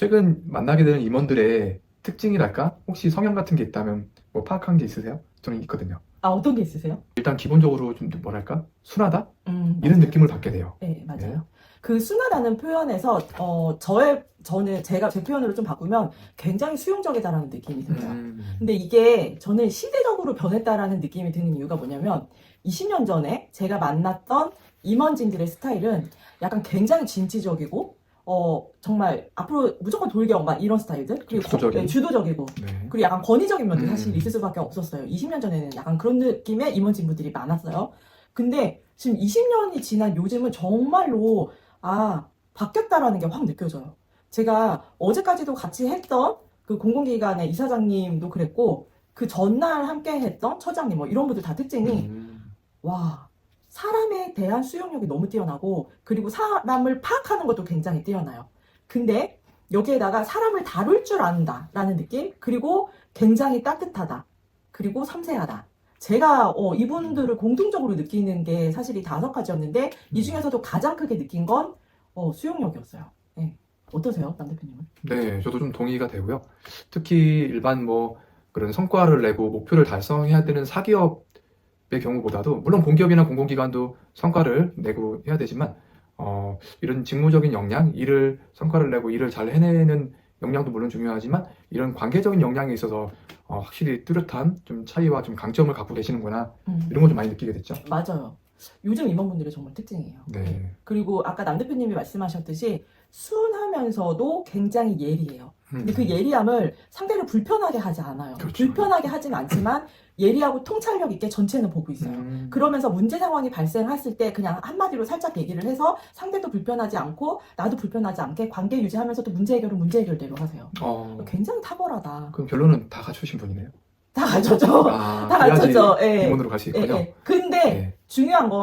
최근 만나게 되는 임원들의 특징이랄까? 혹시 성향 같은 게 있다면 뭐 파악한 게 있으세요? 저는 있거든요. 아 어떤 게 있으세요? 일단 기본적으로 좀 뭐랄까? 순하다? 음, 이런 맞아요. 느낌을 받게 돼요. 네, 맞아요. 네. 그 순하다는 표현에서 어 저의 저는 제가 제 표현으로 좀 바꾸면 굉장히 수용적이다라는 느낌이 들어요. 음. 근데 이게 저는 시대적으로 변했다라는 느낌이 드는 이유가 뭐냐면 20년 전에 제가 만났던 임원진들의 스타일은 약간 굉장히 진취적이고 어 정말 앞으로 무조건 돌격 막 이런 스타일들 그리고 주도적인. 네, 주도적이고 네. 그리고 약간 권위적인 면도 사실 음. 있을 수밖에 없었어요. 20년 전에는 약간 그런 느낌의 임원진분들이 많았어요. 근데 지금 20년이 지난 요즘은 정말로 아 바뀌었다라는 게 확 느껴져요. 제가 어제까지도 같이 했던 그 공공기관의 이사장님도 그랬고 그 전날 함께 했던 처장님 뭐 이런 분들 다 특징이 음. 와 사람에 대한 수용력이 너무 뛰어나고 그리고 사람을 파악하는 것도 굉장히 뛰어나요. 근데 여기에다가 사람을 다룰 줄 안다라는 느낌 그리고 굉장히 따뜻하다 그리고 섬세하다. 제가 어, 이분들을 공통적으로 느끼는 게 사실 이 다섯 가지였는데 이 중에서도 가장 크게 느낀 건 어, 수용력이었어요. 네. 어떠세요, 남 대표님은? 네, 저도 좀 동의가 되고요. 특히 일반 뭐 그런 성과를 내고 목표를 달성해야 되는 사기업의 경우보다도 물론 공기업이나 공공기관도 성과를 내고 해야 되지만 어, 이런 직무적인 역량, 일을 성과를 내고 일을 잘 해내는 역량도 물론 중요하지만 이런 관계적인 역량에 있어서 어, 확실히 뚜렷한 좀 차이와 좀 강점을 갖고 계시는구나 음, 이런 걸 좀 많이 느끼게 됐죠. 맞아요. 요즘 임원분들이 정말 특징이에요. 네. 그리고 아까 남 대표님이 말씀하셨듯이 순하면서도 굉장히 예리해요. 근데 그 예리함을 상대를 불편하게 하지 않아요. 그렇죠. 불편하게 하진 않지만 예리하고 통찰력 있게 전체는 보고 있어요. 음. 그러면서 문제 상황이 발생했을 때 그냥 한마디로 살짝 얘기를 해서 상대도 불편하지 않고 나도 불편하지 않게 관계 유지하면서도 문제 해결은 문제 해결대로 하세요. 어, 굉장히 탁월하다. 그럼 결론은 다 갖추신 분이네요. 다 갖춰져. 아, 다 갖춰져. 예. 임원으로 갈수 예. 예. 근데 네. 중요한 건